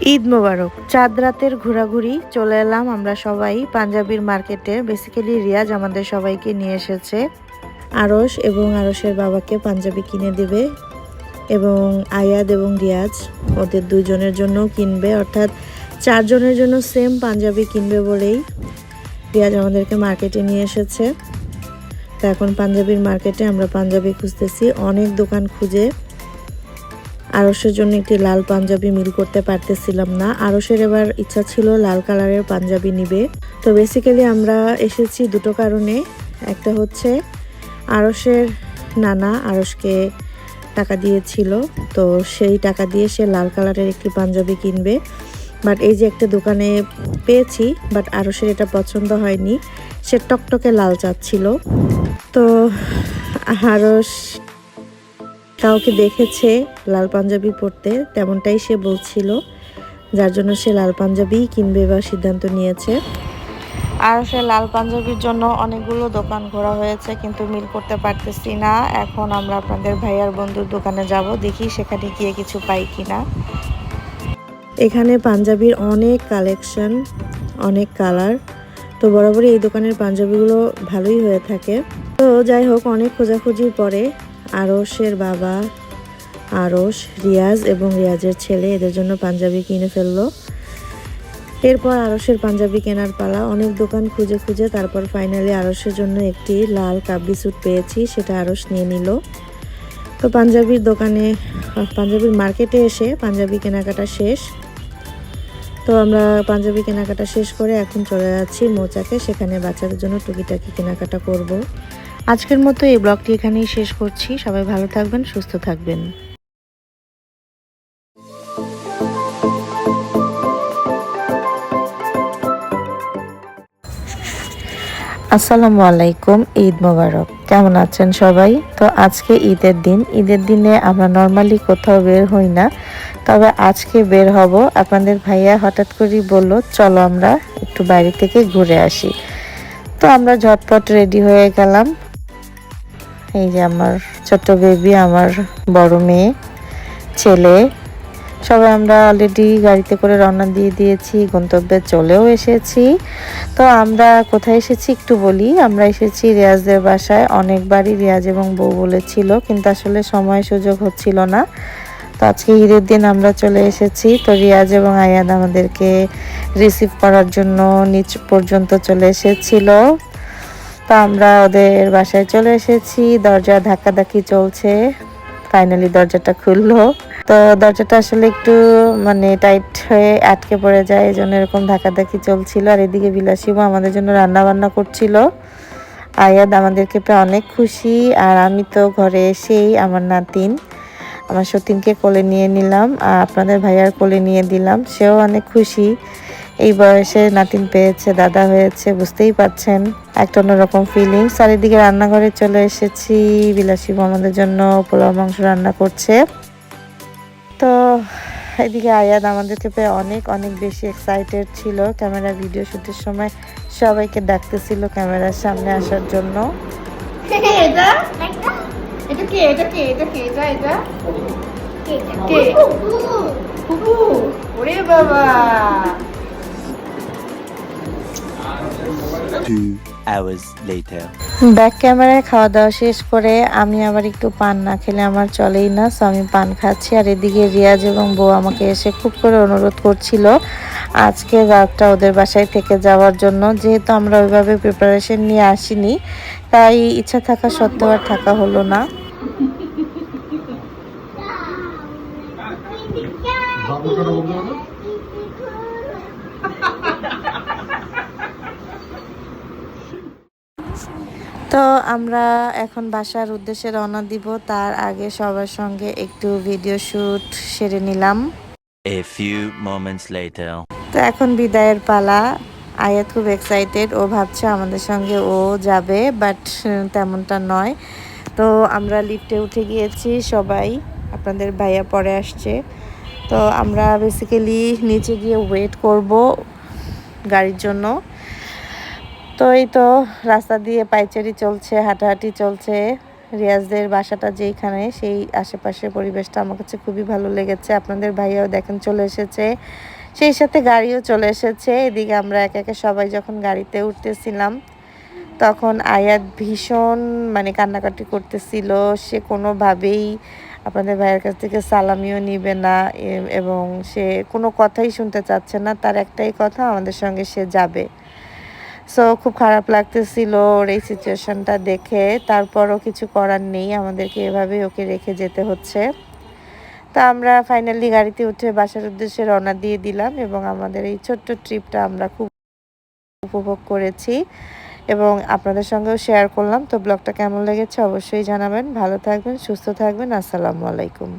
ঈদ মোবারক। চাঁদ রাতের ঘোরাঘুরি, চলে এলাম আমরা সবাই পাঞ্জাবির মার্কেটে। বেসিক্যালি রিয়াজ আমাদের সবাইকে নিয়ে এসেছে। আরস এবং আরসের বাবাকে পাঞ্জাবি কিনে দেবে এবং আয়াদ এবং রিয়াজ ওদের দুজনের জন্য কিনবে। অর্থাৎ চারজনের জন্য সেম পাঞ্জাবি কিনবে বলেই রিয়াজ আমাদেরকে মার্কেটে নিয়ে এসেছে। তো এখন পাঞ্জাবির মার্কেটে আমরা পাঞ্জাবি খুঁজতেছি। অনেক দোকান খুঁজে আরসের জন্য একটি লাল পাঞ্জাবি মিল করতে পারতেছিলাম না। আরসের এবার ইচ্ছা ছিল লাল কালারের পাঞ্জাবি নিবে। তো বেসিক্যালি আমরা এসেছি দুটো কারণে। একটা হচ্ছে আরসের নানা আরসকে টাকা দিয়েছিল। তো সেই টাকা দিয়ে সে লাল কালারের একটি পাঞ্জাবি কিনবে। বাট এই যে একটা দোকানে পেয়েছি, বাট আরসের এটা পছন্দ হয়নি। সে টকটকে লাল চাচ্ছিল। তো আরস কাউকে দেখেছে লাল পাঞ্জাবি পরতে তেমনটাই সে বলছিল যার জন্য সে লাল পাঞ্জাবি কিনবে বা সিদ্ধান্ত নিয়েছে। আর সে লাল পাঞ্জাবির জন্য অনেকগুলো দোকান ঘোরা হয়েছে কিন্তু মিল করতে পারতেছি না। এখন আমরা আপনাদের ভাইয়ার বন্ধুর দোকানে যাব দেখি সেখানে গিয়ে কিছু পাই কিনা। এখানে পাঞ্জাবির অনেক কালেকশন অনেক কালার। তো বরাবরই এই দোকানের পাঞ্জাবিগুলো ভালোই হয়ে থাকে। তো যাই হোক অনেক খোঁজাখুঁজির পরে আরসের বাবা আরস রিয়াজ এবং রিয়াজের ছেলে এদের জন্য পাঞ্জাবি কিনে ফেলল। এরপর আরসের পাঞ্জাবি কেনার পালা। অনেক দোকান খুঁজে খুঁজে তারপর ফাইনালি আরসের জন্য একটি লাল কাবলি স্যুট পেয়েছি, সেটা আরস নিয়ে নিল। তো পাঞ্জাবির দোকানে, পাঞ্জাবির মার্কেটে এসে পাঞ্জাবি কেনাকাটা শেষ। তো আমরা পাঞ্জাবি কেনাকাটা শেষ করে এখন চলে যাচ্ছি মোচাকে। সেখানে বাচ্চাদের জন্য টুকিটাকি কেনাকাটা করব। আজকের মতো এই ব্লগটি এখানেই শেষ করছি। সবাই ভালো থাকবেন, সুস্থ থাকবেন। আসসালামু আলাইকুম, ঈদ মোবারক। কেমন আছেন সবাই? তো আজকে ঈদের দিন। ঈদের দিনে আমরা নর্মালি কোথাও বের হই না, তবে আজকে বের হব। আপনাদের ভাইয়া হঠাৎ করেই বলল, চলো আমরা একটু বাইরে থেকে ঘুরে আসি। তো আমরা ঝটপট রেডি হয়ে গেলাম। এই যে আমার ছোট্ট বেবি আমার বড় মেয়ে, ছেলে। সবাই আমরা অলরেডি গাড়িতে করে রওনা দিয়ে দিয়েছি, গন্তব্যে চলেও এসেছি। তো আমরা কোথায় এসেছি একটু বলি। আমরা এসেছি রিয়াজদের বাসায়। অনেকবারই রিয়াজ এবং বউ বলেছিল, কিন্তু আসলে সময় সুযোগ হচ্ছিল না। তো আজকে ঈদের দিন আমরা চলে এসেছি। তো রিয়াজ এবং আয়াদ আমাদেরকে রিসিভ করার জন্য নিচ পর্যন্ত চলে এসেছিল। তো আমরা ওদের বাসায় চলে এসেছি। দরজা ধাক্কাধাক্কি চলছে। ফাইনালি দরজাটা খুললো। তো দরজাটা আসলে একটু মানে টাইট হয়ে আটকে পড়ে যায় এই জন্য এরকম ধাক্কাধাক্কি চলছিল। আর এদিকে বিলাসীবু আমাদের জন্য রান্না বান্না করছিল। আয়াদ আমাদেরকে পেয়ে অনেক খুশি। আর আমি তো ঘরে এসেই আমার নাতিন, আমার সতীনকে কোলে নিয়ে নিলাম। আর আপনাদের ভাইয়ার কোলে নিয়ে দিলাম। সেও অনেক খুশি। এই বয়সে নাতিন পেয়েছে দাদা হয়েছে বুঝতেই পারছেন একটা অন্যরকম ফিলিংস চারিদিকে রান্নাঘরে চলে এসেছি বিলাসীবু আমাদের জন্য পোলাও মাংস রান্না করছে তো এদিকে আয়াদ আমাদেরকে পেয়ে অনেক অনেক বেশি এক্সাইটেড ছিল ক্যামেরা ভিডিও শুটের সময় সবাইকে ডাকতেছিল ক্যামেরার সামনে আসার জন্য বাবা ব্যাক ক্যামেরায় খাওয়া দাওয়া শেষ করে আমি আবার একটু পান না খেলে আমার চলেই না সো আমি পান খাচ্ছি। আর এদিকে রিয়াজ এবং বউ আমাকে এসে খুব করে অনুরোধ করছিল আজকে রাতটা ওদের বাসায় থেকে যাওয়ার জন্য। যেহেতু আমরা ওইভাবে প্রিপারেশন নিয়ে আসিনি তাই ইচ্ছা থাকা সত্ত্বেও আর থাকা হলো না। তো আমরা এখন বাসার উদ্দেশ্যে রওনা দিব। তার আগে সবার সঙ্গে একটু ভিডিও শ্যুট সেরে নিলাম। A few moments later. তো এখন বিদায়ের পালা। আয়াত খুব এক্সাইটেড ও ভাবছে আমাদের সঙ্গে ও যাবে বাট তেমনটা নয়। তো আমরা লিফটে উঠে গিয়েছি সবাই। আপনাদের ভাইয়া পরে আসছে। তো আমরা বেসিক্যালি নিচে গিয়ে ওয়েট করব গাড়ির জন্য। তো এই তো রাস্তা দিয়ে পাইচারি চলছে, হাঁটাহাঁটি চলছে। রিয়াজদের বাসাটা যেইখানে, সেই আশেপাশের পরিবেশটা আমার কাছে খুবই ভালো লেগেছে। আপনাদের ভাইয়াও দেখেন চলে এসেছে। সেই সাথে গাড়িও চলে এসেছে। এদিকে আমরা একে একে সবাই যখন গাড়িতে উঠতেছিলাম, তখন আয়াত ভীষণ মানে কান্নাকাটি করতেছিল। সে কোনোভাবেই আপনাদের ভাইয়ের কাছ থেকে সালামিও নিবে না এবং সে কোনো কথাই শুনতে চাচ্ছে না। তার একটাই কথা, আমাদের সঙ্গে সে যাবে। সো খুব খারাপ লাগতেছিল ওর এই সিচুয়েশনটা দেখে। তারপরও কিছু করার নেই, আমাদেরকে এভাবেই ওকে রেখে যেতে হচ্ছে। তা আমরা ফাইনালি গাড়িতে উঠে বাসার উদ্দেশ্যে রওনা দিয়ে দিলাম এবং আমাদের এই ছোট্ট ট্রিপটা আমরা খুব উপভোগ করেছি এবং আপনাদের সঙ্গেও শেয়ার করলাম। তো ব্লগটা কেমন লেগেছে অবশ্যই জানাবেন। ভালো থাকবেন, সুস্থ থাকবেন। আসসালামু আলাইকুম।